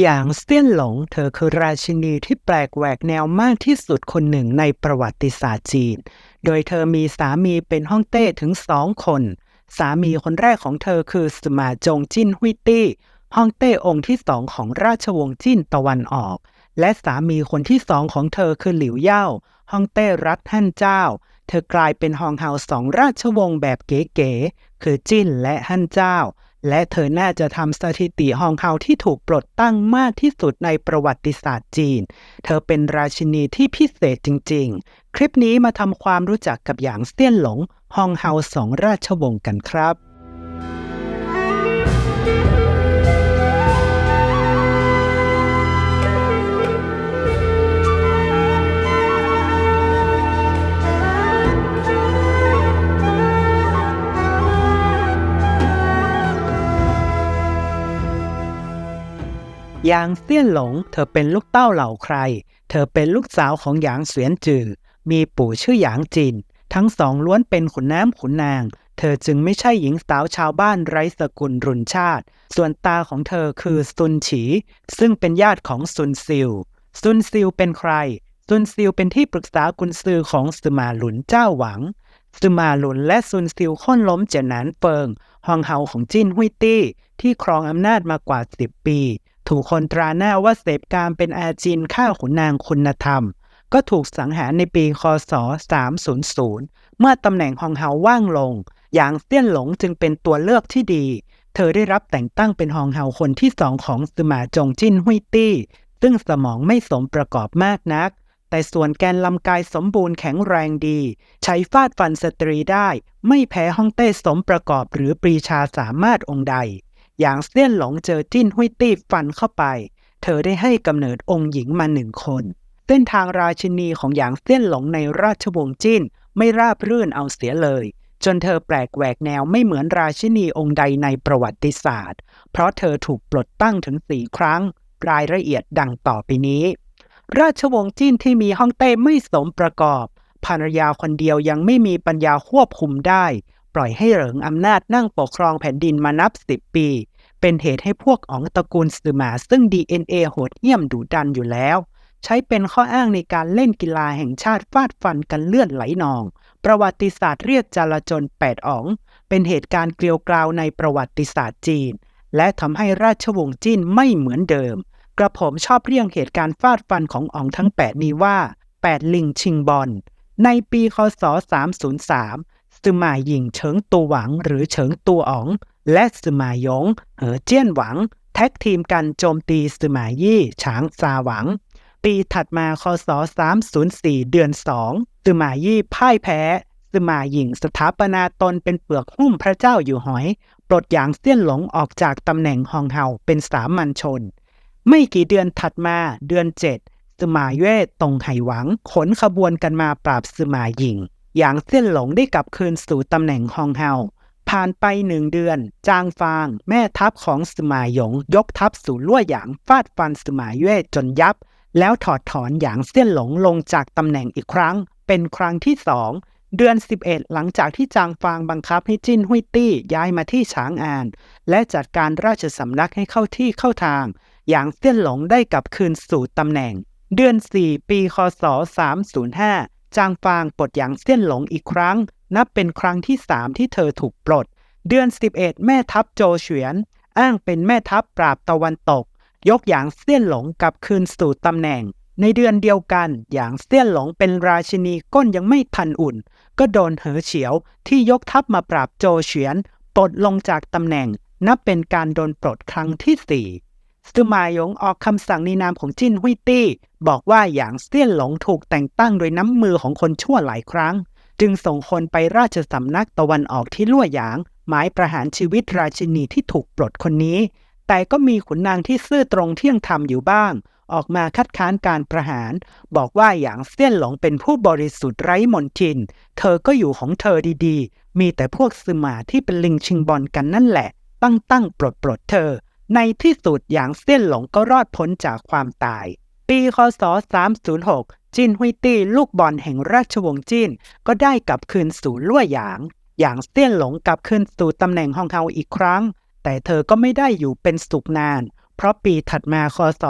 อย่างเซี่ยนหลง เธอคือราชินีที่แปลกแหวกแนวมากที่สุดคนหนึ่งในประวัติศาสตร์จีน โดยเธอมีสามีเป็นฮ่องเต้ถึงสองคน สามีคนแรกของเธอคือสมาจงจิ้นฮุยตี้ฮ่องเต้องค์ที่สองของราชวงศ์จิ้นตะวันออก และสามีคนที่สองของเธอคือหลิวเย่าฮ่องเต้รัฐฮั่นเจ้า เธอกลายเป็นฮองเฮาสองราชวงศ์แบบเก๋ๆคือจิ้นและฮั่นเจ้า และเธอน่าจะทำสถิติฮองเฮาที่ถูกปลดตั้งมากที่สุดในประวัติศาสตร์จีน เธอเป็นราชินีที่พิเศษจริง ๆ คลิปนี้มาทำความรู้จักกับหยางเซี่ยนหลงฮองเฮาสองราชวงศ์กันครับ ยางเซี่ยนหลง เธอเป็นลูกเต้าเหล่าใคร เธอเป็นลูกสาวของหยางเสวียนจือ มีปู่ชื่อหยางจิน ทั้งสองล้วนเป็นขุนน้ำขุนนาง เธอจึงไม่ใช่หญิงสาวชาวบ้านไร้สกุลรุนชาติ ส่วนตาของเธอคือซุนฉี ซึ่งเป็นญาติของซุนซิล ซุนซิลเป็นใคร ซุนซิลเป็นที่ปรึกษากุนซือของสมาหลุนเจ้าหวังสมาหลุนและซุนซิลค้นล้มเจนานเฟิงฮองเฮาของจิ้นหุยตี้ ที่ครองอำนาจมากว่า 10 ปี ถูกคนตราหน้าว่าเสพการเป็นอาจินฆ่าขุนนางคุณธรรม ก็ถูกสังหารในปีคศ 300 เมื่อตำแหน่งฮองเฮาว่างลง หยางเตี้ยนหลงจึงเป็นตัวเลือกที่ดี เธอได้รับแต่งตั้งเป็นฮองเฮาคนที่สองของสมาจงจิ้นหุยตี้ ซึ่งสมองไม่สมประกอบมากนักแต่ส่วนแกนลำกายสมบูรณ์แข็งแรงดี ใช้ฟาดฟันสตรีได้ ไม่แพ้ฮ่องเต้สมประกอบหรือปรีชาสามารถองค์ใด อย่างเซี่ยนหลงเจอจิ้นหุยตี้ฟันเข้าไป เธอได้ให้กำเนิดองค์หญิงมาหนึ่งคน เส้นทางราชินีของหยางเซี่ยนหลงในราชวงศ์จิ้นไม่ราบรื่นเอาเสียเลย จนเธอแปลกแหวกแนวไม่เหมือนราชินีองค์ใดในประวัติศาสตร์ เพราะเธอถูกปลดตั้งถึงสี่ครั้ง รายละเอียดดังต่อไปนี้ ราชวงศ์จิ้นที่มีฮ่องเต้ไม่สมประกอบภรรยาคนเดียวยังไม่มีปัญญาควบคุมได้ ปล่อยให้เหริงอำนาจนั่งปกครองแผ่นดินมานับสิบปี เป็นเหตุให้พวกอองตระกูลสือหมาซึ่ง DNA โหดเหี้ยมดุดันอยู่แล้ว ใช้เป็นข้ออ้างในการเล่นกีฬาแห่งชาติฟาดฟันกันเลือดไหลนอง ประวัติศาสตร์เรียกจลาจลแปดอ๋อง เป็นเหตุการณ์เกลียวกราวในประวัติศาสตร์จีน และทำให้ราชวงศ์จิ้นไม่เหมือนเดิม กระผมชอบเรียกเหตุการณ์ฟาดฟันของอ๋องทั้ง 8 นี้ว่า 8 ลิงชิงบอลในปีคศ 303 ซือหมาหยิงเฉิงตัวหวังหรือเฉิงตัวอ๋อง และซือหมาหยงเหอเจี้ยนหวัง แท็กทีมกันโจมตีซือหมายี่ฉางซาหวัง ปีถัดมาคศ 304 เดือน2ซือหมายี่พ่ายแพ้ซือหมาหยิงสถาปนาตนเป็นเปลือกหุ้มพระเจ้าอยู่หอย ปลดหยางเซี่ยนหลงออกจากตำแหน่งฮองเฮาเป็นสามัญชน ไม่กี่เดือนถัดมาเดือน7ซือหมาเย่ตงไหหวังขนขบวนกันมาปราบซือหมาหยิง หยางเซี่ยนหลงได้กลับคืนสู่ตำแหน่งฮองเฮาผ่านไปหนึ่งเดือน จางฟาง แม่ทัพของสมาหยง ยกทัพสู่ลั่วหยางฟาดฟันสมาเย่จนยับ แล้วถอดถอนหยางเซี่ยนหลงลงจากตำแหน่งอีกครั้ง เป็นครั้งที่สองเดือน 11 หลังจากที่จางฟางบังคับให้จิ้นหุยตี้ย้ายมาที่ฉางอาน และจัดการราชสำนักให้เข้าที่เข้าทางหยางเซี่ยนหลงได้กลับคืนสู่ตำแหน่ง เดือน 4 ปี คศ 305 จางฟางปลดหยางเซี่ยนหลงอีกครั้ง นับเป็นครั้งที่ 3 ที่เธอถูกปลด เดือน 11 แม่ทัพโจเฉวียน อ้างเป็นแม่ทัพปราบตะวันตก ยกหยางเซี่ยนหลงกลับคืนสู่ตำแหน่ง ในเดือนเดียวกันหยางเซี่ยนหลงเป็นราชินีก้นยังไม่ทันอุ่น ก็โดนเหอเฉียวที่ยกทัพมาปราบโจเฉวียนปลดลงจากตำแหน่ง นับเป็นการโดนปลดครั้งที่สี่ ซือหมายงออกคำสั่งในนามของจินหุยตี้ บอกว่าหยางเซี่ยนหลงถูกแต่งตั้งโดยน้ำมือของคนชั่วหลายครั้ง จึงส่งคนไปราชสำนักตะวันออกที่ลั่วหยาง หมายประหารชีวิตราชินีที่ถูกปลดคนนี้ แต่ก็มีขุนนางที่ซื่อตรงเที่ยงธรรมอยู่บ้าง ออกมาคัดค้านการประหาร บอกว่าหยางเซี่ยนหลงเป็นผู้บริสุทธิ์ไร้มนทิน เธอก็อยู่ของเธอดีๆ มีแต่พวกซือหมาที่เป็นลิงชิงบอลกันนั่นแหละ ตั้งตั้งปลดปลดเธอ ในที่สุดหยางเซี่ยนหลงก็รอดพ้นจากความตาย ปีคศ 306 จินหุยตี้ลูกบอลแห่งราชวงศ์จินก็ได้กลับคืนสู่ลั่วหยางหยางเซี่ยนหลงกลับคืนสู่ตำแหน่งฮองเฮาอีกครั้ง แต่เธอก็ไม่ได้อยู่เป็นสุขนาน เพราะปีถัดมาคศ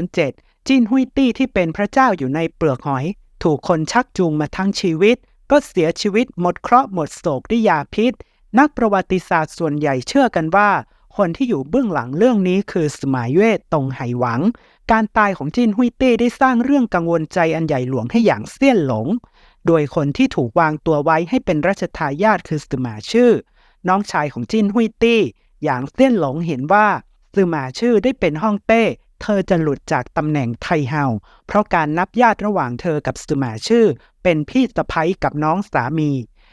307 จินหุยตี้ที่เป็นพระเจ้าอยู่ในเปลือกหอย ถูกคนชักจูงมาทั้งชีวิต ก็เสียชีวิตหมดเคราะห์หมดโศกด้วยยาพิษ นักประวัติศาสตร์ส่วนใหญ่เชื่อกันว่า คนที่อยู่เบื้องหลังเรื่องนี้คือสมายเย่ตงไหหวัง การตายของจินหุยเต้ได้สร้างเรื่องกังวลใจอันใหญ่หลวงให้อย่างเสี้ยนหลง โดยคนที่ถูกวางตัวไว้ให้เป็นรัชทายาทคือสมาชื่อ น้องชายของจินหุยตี้ อย่างเสี้ยนหลงเห็นว่าซือมาชื่อได้เป็นฮ่องเต้เธอจะหลุดจากตำแหน่งไทเฮา เพราะการนับญาติระหว่างเธอกับซือมาชื่อ เป็นพี่สะใภ้กับน้องสามี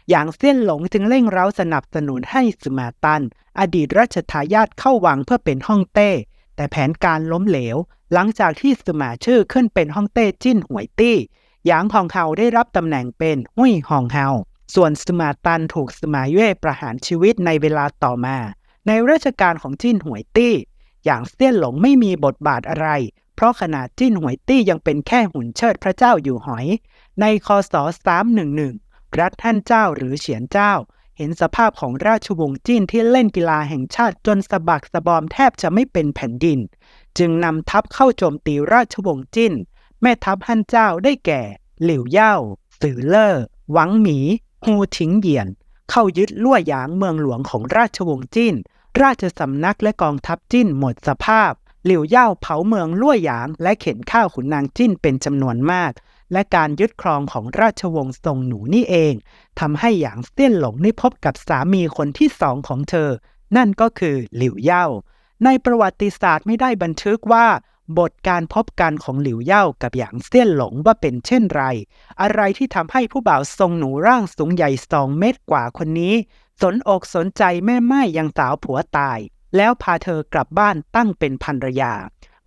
อย่างเส้นหลงจึงเร่งเร้าสนับสนุนให้ซือมาตัน อดีตรัชทายาทเข้าวังเพื่อเป็นฮ่องเต้ แต่แผนการล้มเหลว หลังจากที่ซือมาชื่อขึ้นเป็นฮ่องเต้จิ้นหวยตี้หยางฮองเฮาได้รับตำแหน่งเป็นหุยฮองเฮาส่วนซือมาตันถูกซือมาเย่ประหารชีวิตในเวลาต่อมา ในรัชกาลของจิ้นหวยตี้ อย่างเซี่ยนหลงไม่มีบทบาทอะไร เพราะขนาดจิ้นหวยตี้ยังเป็นแค่หุ่นเชิดพระเจ้าอยู่หอย ในคศ311 รัฐท่านเจ้าหรือเฉียนเจ้า เห็นสภาพของราชวงศ์จิ้นที่เล่นกีฬาแห่งชาติจนสะบักสะบอมแทบจะไม่เป็นแผ่นดิน จึงนำทัพเข้าโจมตีราชวงศ์จิ้นแม่ทัพฮั่นเจ้าได้แก่ หลิวเย่าสื่อเล่อหวังหมี ฮูถิงเหยียน เข้ายึดลั่วหยางเมืองหลวงของราชวงศ์จิ้นราชสำนักและกองทัพจิ้นหมดสภาพหลิวเย่าเผาเมืองลั่วหยาง และเข็นข้าวขุนนางจิ้นเป็นจำนวนมาก และการยึดครองของราชวงศ์ทรงหนูนี่เองทำให้หยางเตี้ยนหลงได้พบกับสามีคนที่สองของเธอ นั่นก็คือหลิวเย่า ในประวัติศาสตร์ไม่ได้บันทึกว่า บทการพบกันของหลิวเย่ากับหยางเซี่ยนหลงว่าเป็นเช่นไร อะไรที่ทำให้ผู้บ่าวทรงหนูร่างสูงใหญ่สองเมตรกว่าคนนี้ สนอกสนใจแม่ไม้ยังสาวผัวตาย แล้วพาเธอกลับบ้านตั้งเป็นภรรยา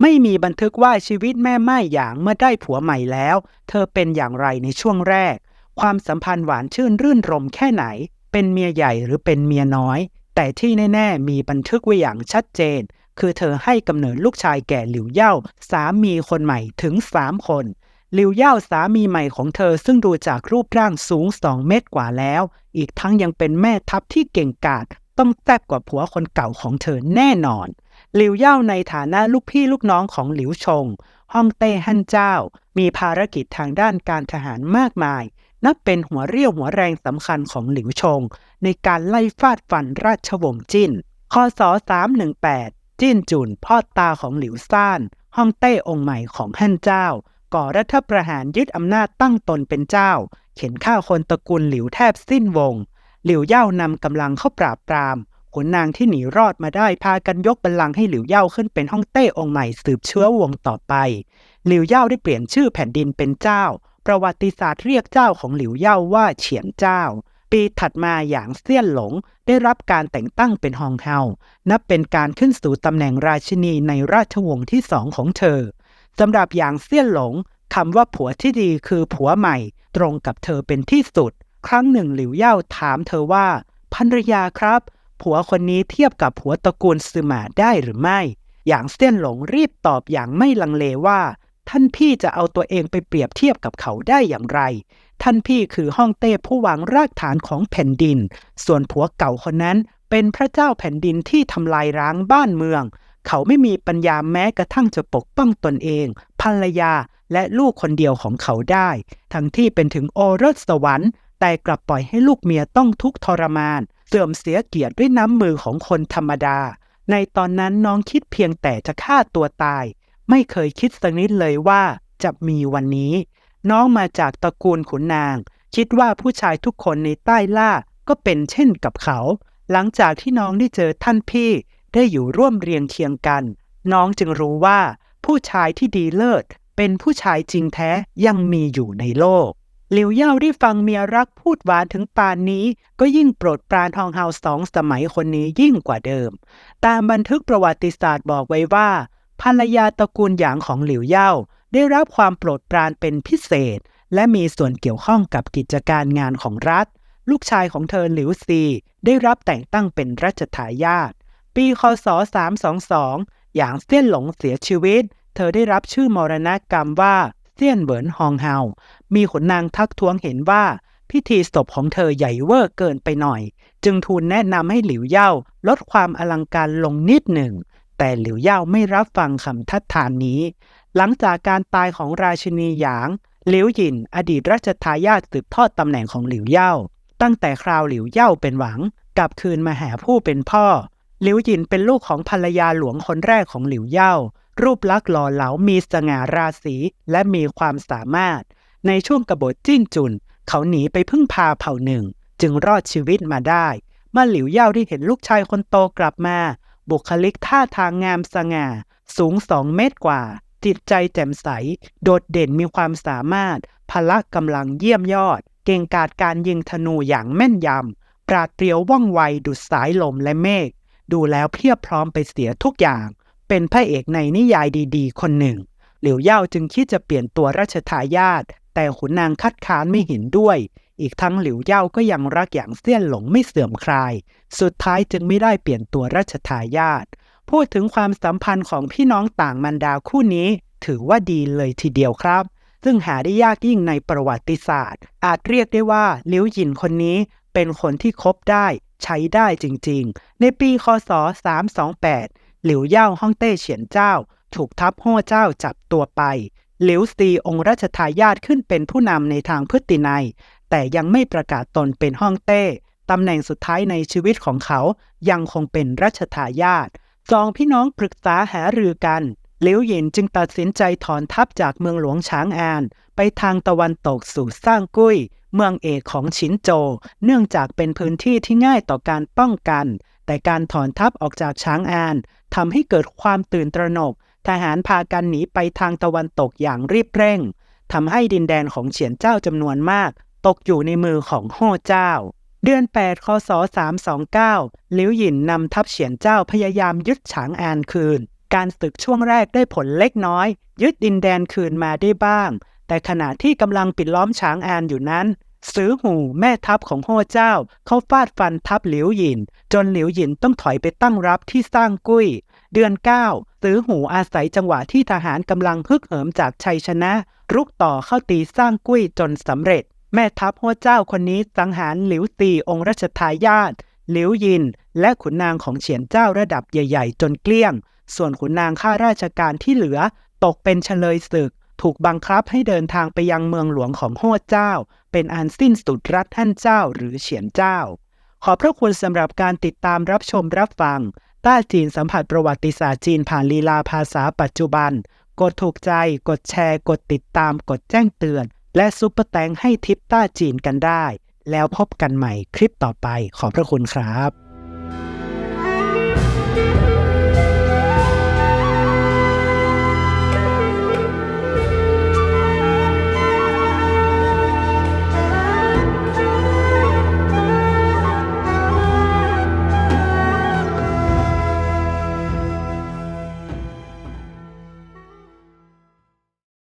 ไม่มีบันทึกว่าชีวิตแม่ไม้หยางเมื่อได้ผัวใหม่แล้ว เธอเป็นอย่างไรในช่วงแรก ความสัมพันธ์หวานชื่นรื่นรมแค่ไหน เป็นเมียใหญ่หรือเป็นเมียน้อย แต่ที่แน่ ๆ มีบันทึกไว้อย่างชัดเจน คือเธอให้กำเนิดลูกชายแก่หลิวเย่าสามีคนใหม่ถึงสามคนหลิวเย่าสามีใหม่ของเธอซึ่งดูจากรูปร่างสูงสองเมตรกว่าแล้ว อีกทั้งยังเป็นแม่ทัพที่เก่งกาจต้องแซ่บกว่าผัวคนเก่าของเธอแน่นอน หลิวเย่าในฐานะลูกพี่ลูกน้องของหลิวชง ฮ่องเต้ฮั่นเจ้า มีภารกิจทางด้านการทหารมากมาย นับเป็นหัวเรี่ยวหัวแรงสำคัญของหลิวชง ในการไล่ฟาดฟันราชวงศ์จิ้นคศ318 จิ้นจุนพ่อตาของหลิวซ่าน ฮ่องเต้องค์ใหม่ของฮั่นเจ้า ก่อรัฐประหารยึดอำนาจตั้งตนเป็นเจ้า เข็นฆ่าคนตระกูลหลิวแทบสิ้นวง หลิวเย่านำกำลังเข้าปราบปราม ขุนนางที่หนีรอดมาได้พากันยกบัลลังก์ให้หลิวเย่าขึ้นเป็นฮ่องเต้องค์ใหม่สืบเชื้อวงต่อไป หลิวเย่าได้เปลี่ยนชื่อแผ่นดินเป็นเจ้า ประวัติศาสตร์เรียกเจ้าของหลิวเย่าว่าเฉียนเจ้า ปีถัดมาอย่างเซี่ยนหลงได้รับการแต่งตั้งเป็นฮองเฮา นับเป็นการขึ้นสู่ตำแหน่งราชินีในราชวงศ์ที่สองของเธอสำหรับอย่างเซี่ยนหลงคำว่าผัวที่ดีคือผัวใหม่ ตรงกับเธอเป็นที่สุด ครั้งหนึ่งหลิวเย่าถามเธอว่าภรรยาครับ ผัวคนนี้เทียบกับผัวตระกูลซือหมาได้หรือไม่ อย่างเซียนหลงรีบตอบอย่างไม่ลังเลว่า ท่านพี่จะเอาตัวเองไปเปรียบเทียบกับเขาได้อย่างไร ท่านพี่คือฮ่องเต้ผู้วางรากฐานของแผ่นดิน ส่วนผัวเก่าคนนั้นเป็นพระเจ้าแผ่นดินที่ทำลายร้างบ้านเมือง เขาไม่มีปัญญาแม้กระทั่งจะปกป้องตนเอง ภรรยาและลูกคนเดียวของเขาได้ ทั้งที่เป็นถึงโอรสสวรรค์ แต่กลับปล่อยให้ลูกเมียต้องทุกข์ทรมาน เสื่อมเสียเกียรติด้วยน้ำมือของคนธรรมดา ในตอนนั้นน้องคิดเพียงแต่จะฆ่าตัวตาย ไม่เคยคิดสักนิดเลยว่าจะมีวันนี้ น้องมาจากตระกูลขุนนาง คิดว่าผู้ชายทุกคนในใต้ล่าก็เป็นเช่นกับเขา หลังจากที่น้องได้เจอท่านพี่ได้อยู่ร่วมเรียงเคียงกัน น้องจึงรู้ว่า ผู้ชายที่ดีเลิศเป็นผู้ชายจริงแท้ยังมีอยู่ในโลก หลิวเย่าได้ฟังเมียรักพูดหวานถึงปานนี้ ก็ยิ่งโปรดปรานทองเฮาสองสมัยคนนี้ยิ่งกว่าเดิม ตามบันทึกประวัติศาสตร์บอกไว้ว่า ภรรยาตระกูลหยางของหลิวเย่าได้รับความโปรดปรานเป็นพิเศษ และมีส่วนเกี่ยวข้องกับกิจการงานของรัฐ ลูกชายของเธอหลิวซี ได้รับแต่งตั้งเป็นรัชทายาทปีคศ 322อย่างเซี่ยนหลงเสียชีวิต เธอได้รับชื่อมรณกรรมว่าเซี่ยนเหวินฮองเฮา มีขุนนางทักท้วงเห็นว่าพิธีศพของเธอใหญ่เวอร์เกินไปหน่อย จึงทูลแนะนำให้หลิวเย่าลดความอลังการลงนิดหนึ่ง แต่หลิวเย่าไม่รับฟังคำทัดทานนี้ หลังจากการตายของราชินีหยางหลิวหยิน อดีตรัชทายาทสืบทอดตำแหน่งของหลิวเย่าตั้งแต่คราวหลิวเย่าเป็นหวังกลับคืนมาหาผู้เป็นพ่อ หลิวหยินเป็นลูกของภรรยาหลวงคนแรกของหลิวเย่ารูปลักษณ์หล่อเหลามีสง่าราศีและมีความสามารถ ในช่วงกบฏจิ้นจุน เขาหนีไปพึ่งพาเผ่าหนึ่ง จึงรอดชีวิตมาได้ เมื่อหลิวเย่าที่เห็นลูกชายคนโตกลับมา บุคลิกท่าทางงามสง่า สูงสองเมตรกว่า จิตใจแจ่มใส โดดเด่นมีความสามารถ พละกำลังเยี่ยมยอด เก่งกาจการยิงธนูอย่างแม่นยำ ปราดเปรียวว่องไวดุดสายลมและเมฆ ดูแล้วเพียบพร้อมไปเสียทุกอย่าง เป็นพระเอกในนิยายดี ๆ คนหนึ่งหลิวเย่าจึงคิดจะเปลี่ยนตัวราชทายาท แต่ขุนนางคัดค้านไม่เห็นด้วย อีกทั้งหลิวเย่าก็ยังรักอย่างเสี้ยนหลงไม่เสื่อมคลาย สุดท้ายจึงไม่ได้เปลี่ยนตัวราชทายาท พูดถึงความสัมพันธ์ของพี่น้องต่างมันดาคู่นี้ ถือว่าดีเลยทีเดียวครับ ซึ่งหาได้ยากยิ่งในประวัติศาสตร์ อาจเรียกได้ว่าหลิวหยินคนนี้เป็นคนที่คบได้ใช้ได้จริงๆ ในปีคศ 328 หลิวเย่าฮ่องเต้เฉียนเจ้า ถูกทัพโฮ่เจ้าจับตัวไป หลิวซีองค์รัชทายาทขึ้นเป็นผู้นำในทางพฤตินัย แต่ยังไม่ประกาศตนเป็นฮ่องเต้ตำแหน่งสุดท้ายในชีวิตของเขายังคงเป็นรัชทายาทสองพี่น้องปรึกษาหารือกันหลิวหยินจึงตัดสินใจถอนทัพจากเมืองหลวงฉางอาน ไปทางตะวันตกสู่สร้างกุ้ย เมืองเอกของฉินโจ เนื่องจากเป็นพื้นที่ที่ง่ายต่อการป้องกัน แต่การถอนทัพออกจากฉางอานทำให้เกิดความตื่นตระหนก ทหารพากันหนีไปทางตะวันตกอย่างรีบเร่งทำให้ดินแดนของเฉียนเจ้าจำนวนมาก ตกอยู่ในมือของโฮ่เจ้า เดือน 8 คศ 329 ลิวหยินนำทัพเฉียนเจ้าพยายามยึดฉางอานคืน การศึกช่วงแรกได้ผลเล็กน้อย ยึดดินแดนคืนมาได้บ้าง แต่ขณะที่กำลังปิดล้อมฉางอานอยู่นั้นซื้อหูแม่ทัพของโฮ่เจ้า เขาฟาดฟันทัพหลิวหยิน จนหลิวหยินต้องถอยไปตั้งรับที่สร้างกุ้ย เดือน 9 ซื้อหูอาศัยจังหวะที่ทหารกำลังฮึกเหิมจากชัยชนะ รุกต่อเข้าตีสร้างกุ้ยจนสำเร็จ แม่ทัพโฮ่เจ้าคนนี้สังหารหลิวตีองค์รัชทายาทหลิวยิน และขุนนางของเฉียนเจ้าระดับใหญ่ ๆ จนเกลี้ยง ส่วนขุนนางข้าราชการที่เหลือ ตกเป็นเฉลยศึก ถูกบังคับให้เดินทางไปยังเมืองหลวงของโฮ่เจ้า เป็นอันสิ้นสุดรัฐท่านเจ้าหรือเฉียนเจ้า ขอพระคุณสำหรับการติดตามรับชมรับฟัง ต้าจีนสัมผัสประวัติศาสตร์จีนผ่านลีลาภาษาปัจจุบัน กดถูกใจ กดแชร์ กดติดตาม กดแจ้งเตือน และซุปเปอร์แตงให้ทิปต้าจีนกันได้ แล้วพบกันใหม่คลิปต่อไปขอบพระคุณครับ